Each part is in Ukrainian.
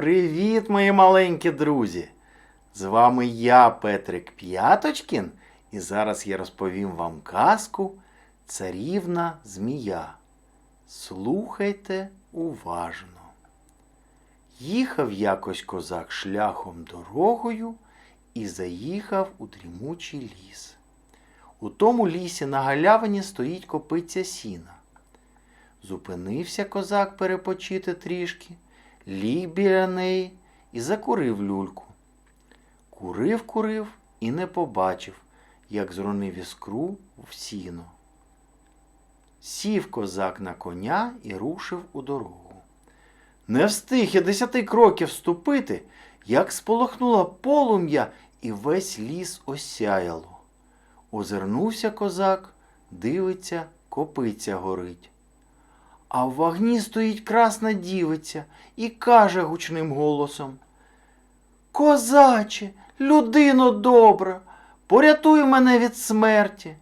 Привіт, мої маленькі друзі! З вами я, Петрик П'яточкін, і зараз я розповім вам казку Царівна Змія. Слухайте уважно. Їхав якось козак шляхом дорогою і заїхав у дрімучий ліс. У тому лісі на галявині стоїть копиця сіна. Зупинився козак перепочити трішки, ліг біля неї і закурив люльку. Курив, курив і не побачив, як зронив іскру в сіно. Сів козак на коня і рушив у дорогу. Не встиг я десяти кроків ступити, як сполохнуло полум'я і весь ліс осяяло. Озирнувся козак, дивиться, копиця горить. А в вагні стоїть красна дівиця і каже гучним голосом Козаче, людино добра, порятуй мене від смерті.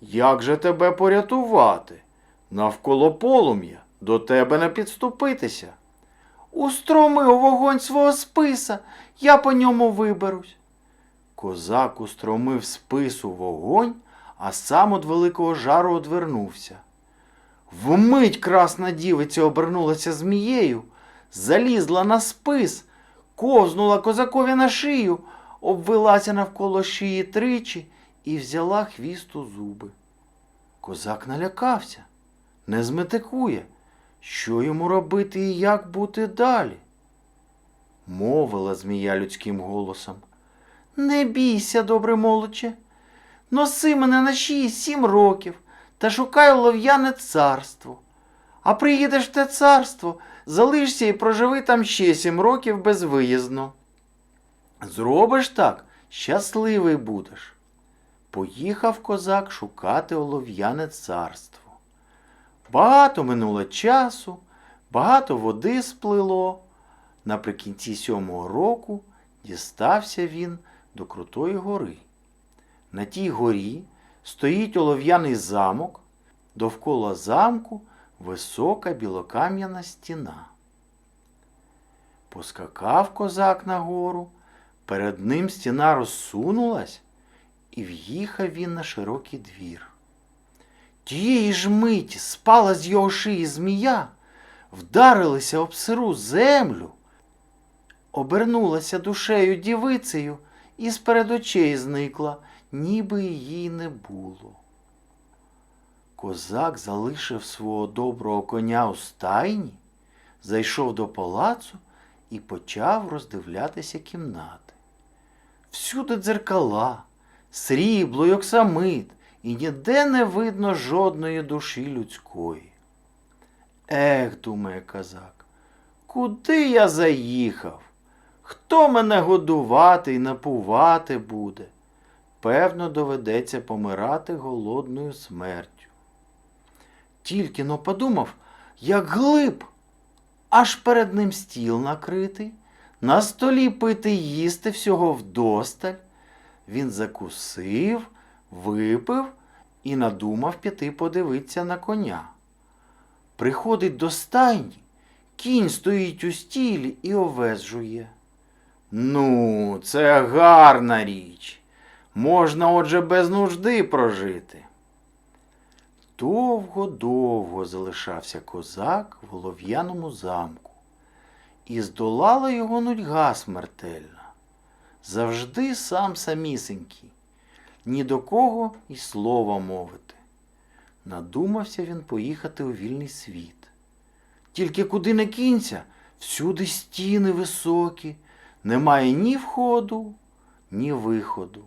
Як же тебе порятувати? Навколо полум'я до тебе не підступитися. Устроми у вогонь свого списа, я по ньому виберусь. Козак устромив спис у вогонь, а сам від великого жару одвернувся. Вмить красна дівиця обернулася змією, залізла на спис, ковзнула козакові на шию, обвелася навколо шиї тричі і взяла хвіст у зуби. Козак налякався, не зметикує, що йому робити і як бути далі. Мовила змія людським голосом. Не бійся, добре молодче, носи мене на шиї сім років та шукай лов'яне царство. А приїдеш в те царство, залишся і проживи там ще сім років безвиїзно. Зробиш так, щасливий будеш. Поїхав козак шукати олов'яне царство. Багато минуло часу, багато води сплило. Наприкінці сьомого року дістався він до Крутої гори. На тій горі стоїть олов'яний замок, довкола замку висока білокам'яна стіна. Поскакав козак на гору, перед ним стіна розсунулась, і в'їхав він на широкий двір. Тієї ж миті спала з його шиї змія, вдарилася об сиру землю, обернулася душею дівицею і з-перед очей зникла, ніби її не було. Козак залишив свого доброго коня у стайні, зайшов до палацу і почав роздивлятися кімнати. Всюди дзеркала, срібло й оксамит, і ніде не видно жодної душі людської. Ех, думає козак, куди я заїхав? Хто мене годувати і напувати буде? Певно, доведеться помирати голодною смертю. Тільки но подумав, як глиб, аж перед ним стіл накритий, на столі пити їсти всього вдосталь. Він закусив, випив і надумав піти подивитися на коня. Приходить до стайні, кінь стоїть у стілі і овес жує. Ну, це гарна річ. Можна отже без нужди прожити. Довго-довго залишався козак в голов'яному замку, і здолала його нудьга смертельна. Завжди сам самісенький, ні до кого і слова мовити. Надумався він поїхати у вільний світ. Тільки куди не кінця, всюди стіни високі, немає ні входу, ні виходу.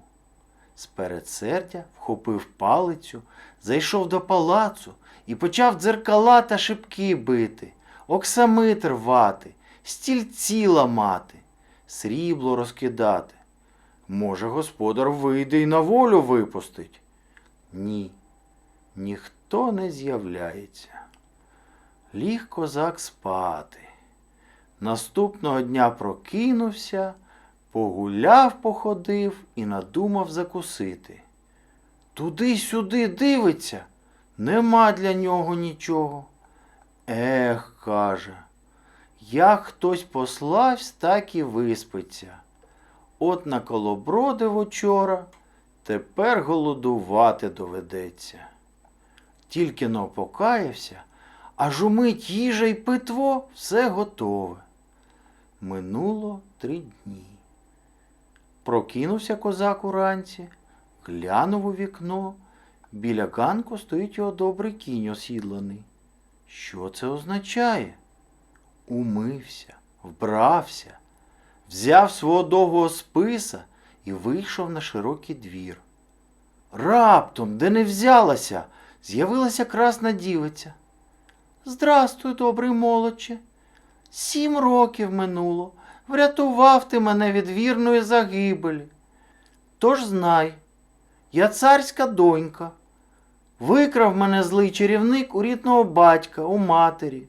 З передсердя вхопив палицю, зайшов до палацу і почав дзеркала та шибки бити, оксамит рвати, стільці ламати, срібло розкидати. Може, господар вийде і на волю випустить? Ні, ніхто не з'являється. Ліг козак спати. Наступного дня прокинувся, погуляв, походив і надумав закусити. Туди-сюди дивиться, нема для нього нічого. Ех, каже, Як хтось пославсь, так і виспиться. От наколобродив учора, тепер голодувати доведеться. Тільки но покаявся, аж умить їжа й питво все готове. Минуло три дні. Прокинувся козак уранці, глянув у вікно. Біля ганку стоїть його добрий кінь осідланий. Що це означає? Умився, вбрався, взяв свого довгого списа і вийшов на широкий двір. Раптом, де не взялася, з'явилася красна дівиця. Здрастуй, добрий молодче. Сім років минуло. Врятував ти мене від вірної загибелі. Тож знай, я царська донька. Викрав мене злий чарівник у рідного батька, у матері.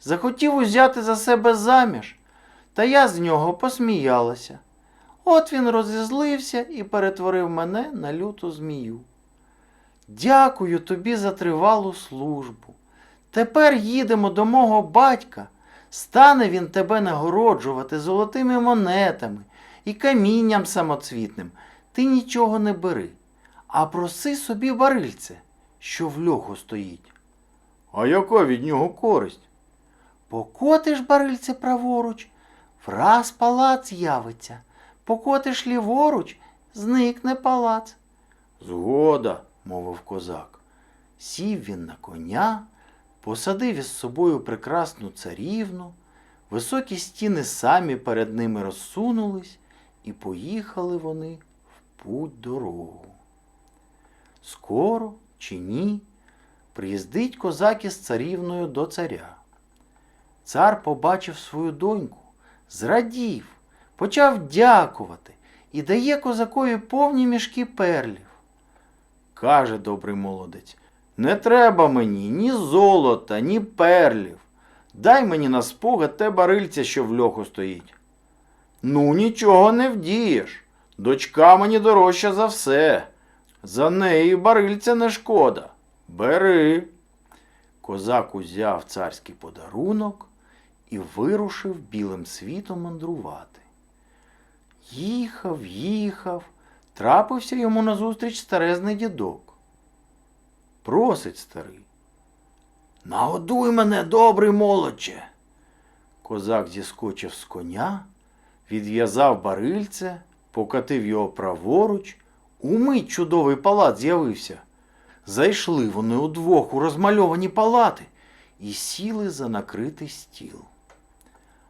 Захотів узяти за себе заміж, та я з нього посміялася. От він розізлився і перетворив мене на люту змію. Дякую тобі за тривалу службу. Тепер їдемо до мого батька. Стане він тебе нагороджувати золотими монетами і камінням самоцвітним. Ти нічого не бери, а проси собі барильце, що в льоху стоїть. А яка від нього користь? Покотиш барильце праворуч, враз палац явиться. Покотиш ліворуч, зникне палац. Згода, мовив козак. Сів він на коня, посадив із собою прекрасну царівну, високі стіни самі перед ними розсунулись, і поїхали вони в путь дорогу. Скоро чи ні, приїздить козак із царівною до царя. Цар побачив свою доньку, зрадів, почав дякувати і дає козакові повні мішки перлів. Каже добрий молодець, не треба мені ні золота, ні перлів. Дай мені на спогад те барильця, що в льоху стоїть. Ну, нічого не вдієш. Дочка мені дорожча за все. За неї барильця не шкода. Бери. Козак узяв царський подарунок і вирушив білим світом мандрувати. Їхав, їхав, трапився йому назустріч старезний дідок. Просить старий. Нагодуй мене, добрий молодче. Козак зіскочив з коня, відв'язав барильце, покатив його праворуч, умить чудовий палац з'явився. Зайшли вони удвох у розмальовані палати і сіли за накритий стіл.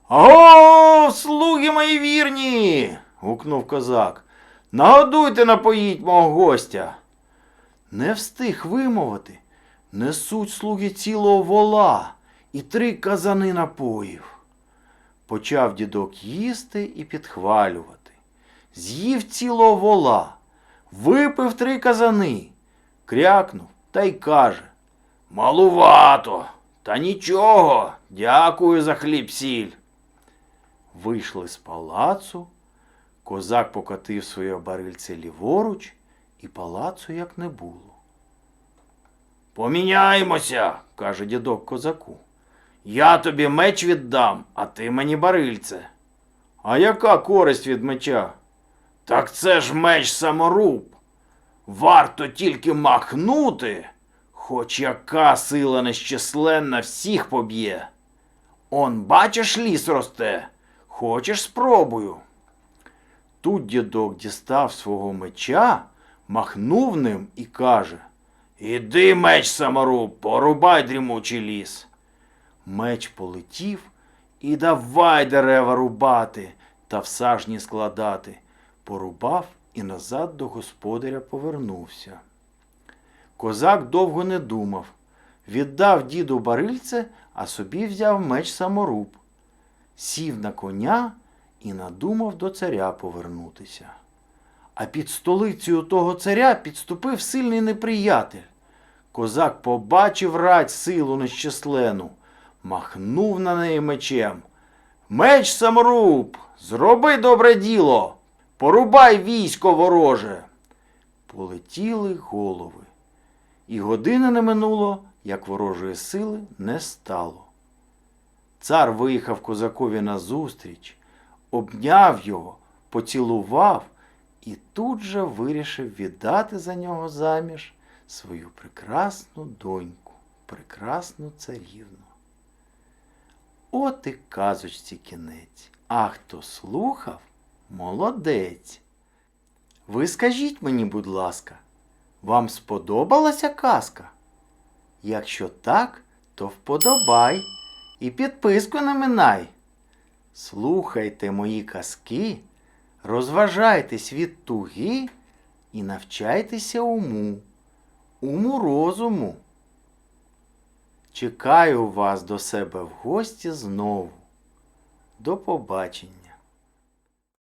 Аго, слуги мої вірні. гукнув козак. Нагодуйте напоїть мого гостя. Не встиг вимовити. Несуть слуги цілого вола і три казани напоїв. Почав дідок їсти і підхвалювати. З'їв цілого вола, випив три казани, крякнув та й каже Малувато, та нічого, дякую за хліб сіль. Вийшли з палацу, козак покотив своє барильце ліворуч, і палацу як не було. Поміняємося, каже дідок козаку. Я тобі меч віддам, а ти мені барильце. А яка користь від меча? Так це ж меч саморуб. Варто тільки махнути, хоч яка сила нещисленна всіх поб'є. Он, бачиш, ліс росте. Хочеш спробую. Тут дідок дістав свого меча, махнув ним і каже Іди, меч саморуб, порубай дрімучий ліс. Меч полетів і давай дерева рубати та в сажні складати. Порубав і назад до господаря повернувся. Козак довго не думав. Віддав діду барильце, а собі взяв меч саморуб. Сів на коня і надумав до царя повернутися. А під столицею того царя підступив сильний неприятель. Козак побачив рать силу нещислену, махнув на неї мечем. Меч саморуб, зроби добре діло, порубай військо вороже. Полетіли голови, і години не минуло, як ворожої сили не стало. Цар виїхав козакові назустріч, обняв його, поцілував і тут же вирішив віддати за нього заміж свою прекрасну доньку, прекрасну царівну. От і казочці кінець. А хто слухав, молодець. Ви скажіть мені, будь ласка, вам сподобалася казка? Якщо так, то вподобай і підписку не минай. Слухайте мої казки, розважайтесь від туги і навчайтеся уму, уму розуму. Чекаю вас до себе в гості знову. До побачення.